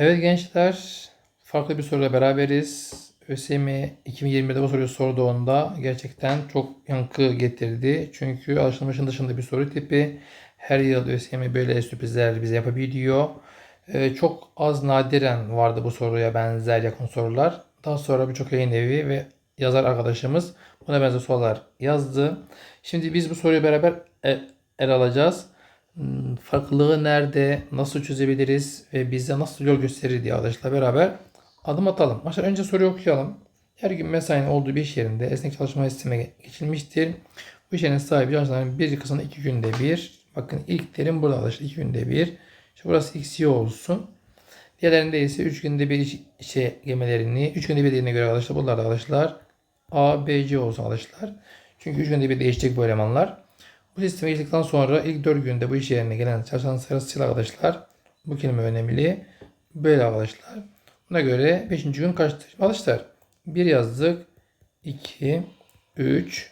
Evet gençler, farklı bir soruyla beraberiz. ÖSYM 2020'de bu soruyu sorduğunda gerçekten çok yankı getirdi. Çünkü alışılmışın dışında bir soru tipi. Her yıl ÖSYM böyle sürprizler bize yapabiliyor. Ee, çok az nadiren vardı bu soruya benzer yakın sorular. Daha sonra birçok yayın evi ve yazar arkadaşımız buna benzer sorular yazdı. Şimdi biz bu soruyu beraber e- ele alacağız. Hmm, farklılığı nerede, nasıl çözebiliriz ve bize nasıl yol gösterir diye arkadaşlar beraber adım atalım. Arkadaşlar önce soruyu okuyalım. Her gün mesainin olduğu bir iş yerinde esnek çalışma sisteme geçilmiştir. Bu iş yerinin sahibi çalışanların bir kısmını iki günde bir. Bakın ilk terim burada arkadaşlar iki günde bir. İşte burası xy olsun. Diğerlerinde ise 3 günde bir iş, işe gemelerini 3 günde bir dediğine göre arkadaşlar bunlar da arkadaşlar A, B, C olsun arkadaşlar. Çünkü 3 günde bir değişecek bu elemanlar. Bu sisteme geçtikten sonra ilk 4 günde bu iş yerine gelen çalışan sırasıyla arkadaşlar bu kelime önemli. Böyle arkadaşlar. Buna göre 5. gün kaçtır? Arkadaşlar 1 yazdık. 2, 3,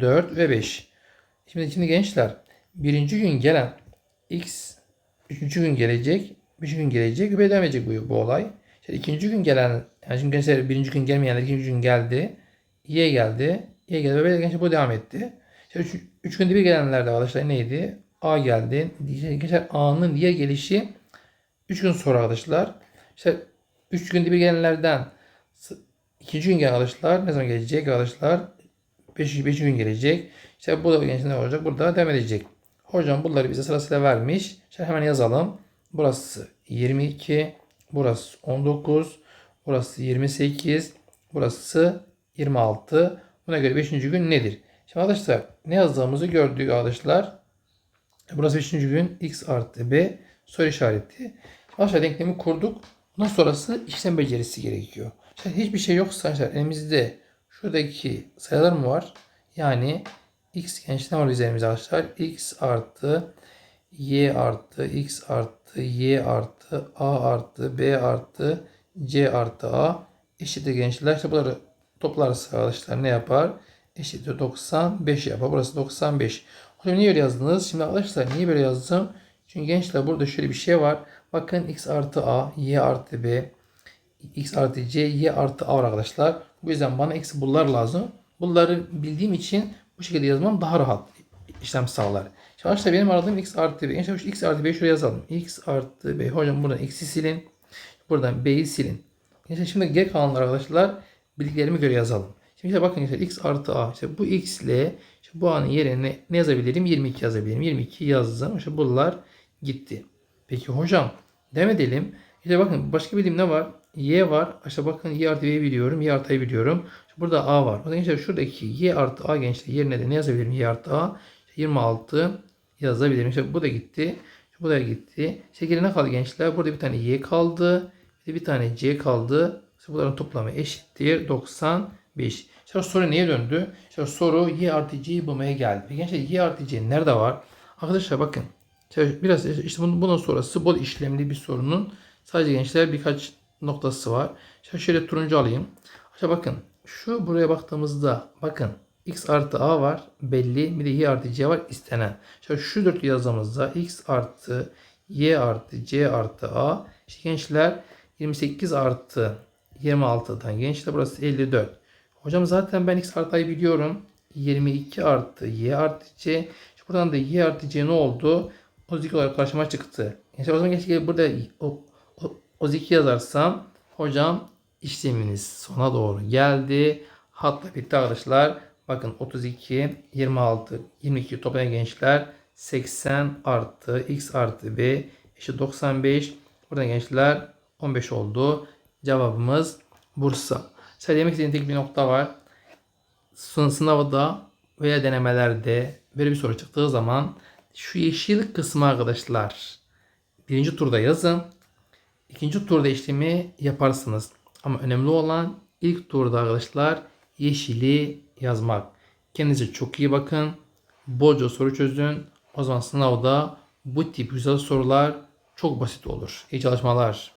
4 ve 5. Şimdi, şimdi gençler birinci gün gelen x üçüncü gün gelecek. Beşinci gün gelecek ve devam edecek bu, bu olay. İşte ikinci gün gelen yani şimdi gençler birinci gün gelmeyenler ikinci gün geldi. Y geldi. Y geldi ve böyle gençler bu devam etti. Üç, üç günde bir gelenler de arkadaşlar neydi? A geldi. Gençler A'nın diğer gelişi 3 gün sonra arkadaşlar. İşte 3 günde bir gelenlerden ikinci gün gelen arkadaşlar ne zaman gelecek arkadaşlar? 5. 5. gün gelecek. İşte bu da gençler ne olacak? Burada devam edecek. Hocam bunları bize sırasıyla vermiş. İşte hemen yazalım. Burası 22, burası 19, burası 28, burası 26. Buna göre 5. gün nedir? Şimdi arkadaşlar ne yazdığımızı gördük arkadaşlar. Burası 5. gün x artı b soru işareti. Arkadaşlar denklemi kurduk. Bundan sonrası işlem becerisi gerekiyor. Şimdi hiçbir şey yoksa arkadaşlar elimizde şuradaki sayılar mı var? Yani x gençler var üzerimizde arkadaşlar. x artı y artı x artı y artı a artı b artı c artı a eşittir gençler. İşte bunları toplarsa arkadaşlar ne yapar? Eşittir 95 yapar. Burası 95. Hocam niye öyle yazdınız? Şimdi arkadaşlar niye böyle yazdım? Çünkü gençler burada şöyle bir şey var. Bakın x artı a, y artı b, x artı c, y artı a var arkadaşlar. Bu yüzden bana eksi bunlar lazım. Bunları bildiğim için bu şekilde yazmam daha rahat işlem sağlar. Şimdi arkadaşlar benim aradığım x artı b. İşte x artı b şuraya yazalım. x artı b. Hocam buradan eksi silin. Buradan b'yi silin. İşte şimdi geri kalanlar arkadaşlar bildiklerime göre yazalım. Şimdi bakın işte x artı a. İşte bu x ile işte bu a'nın yerine ne yazabilirim? 22 yazabilirim. 22 yazdım. İşte bunlar gitti. Peki hocam devam edelim. İşte bakın başka bildiğim ne var? Y var. İşte bakın y artı b'yi biliyorum. Y artı a'yı biliyorum. İşte burada a var. Zaman işte şuradaki y artı a gençler yerine de ne yazabilirim? y artı a. İşte 26 yazabilirim. İşte bu da gitti. İşte bu da gitti. Geri ne kaldı gençler? Burada bir tane y kaldı. Bir, bir tane c kaldı. İşte bunların toplamı eşittir 95. İşte soru neye döndü? İşte soru y artı c'yi bulmaya geldi. Gençler y artı c nerede var? Arkadaşlar bakın. Biraz işte bunun sonrası bol işlemli bir sorunun sadece gençler birkaç noktası var. İşte şöyle turuncu alayım. İşte bakın şu buraya baktığımızda bakın x artı a var belli bir de y artı c var istenen. İşte şu dört yazdığımızda x artı y artı c artı a işte gençler 28 artı 26'dan gençler burası 54. Hocam zaten ben x artı biliyorum. 22 artı y artı c. İşte buradan da y artı c ne oldu? 32 olarak karşıma çıktı. İşte o zaman keşke burada o, o, 32 yazarsam hocam işleminiz sona doğru geldi. Hatta bitti arkadaşlar. Bakın 32, 26, 22 toplayan gençler 80 artı x artı b eşit 95. Burada gençler 15 oldu. Cevabımız Bursa. Söylemek istediğim tek bir nokta var. Sınavda veya denemelerde böyle bir soru çıktığı zaman şu yeşil kısmı arkadaşlar birinci turda yazın. İkinci turda işlemi yaparsınız. Ama önemli olan ilk turda arkadaşlar yeşili yazmak. Kendinize çok iyi bakın. Bolca soru çözün. O zaman sınavda bu tip güzel sorular çok basit olur. İyi çalışmalar.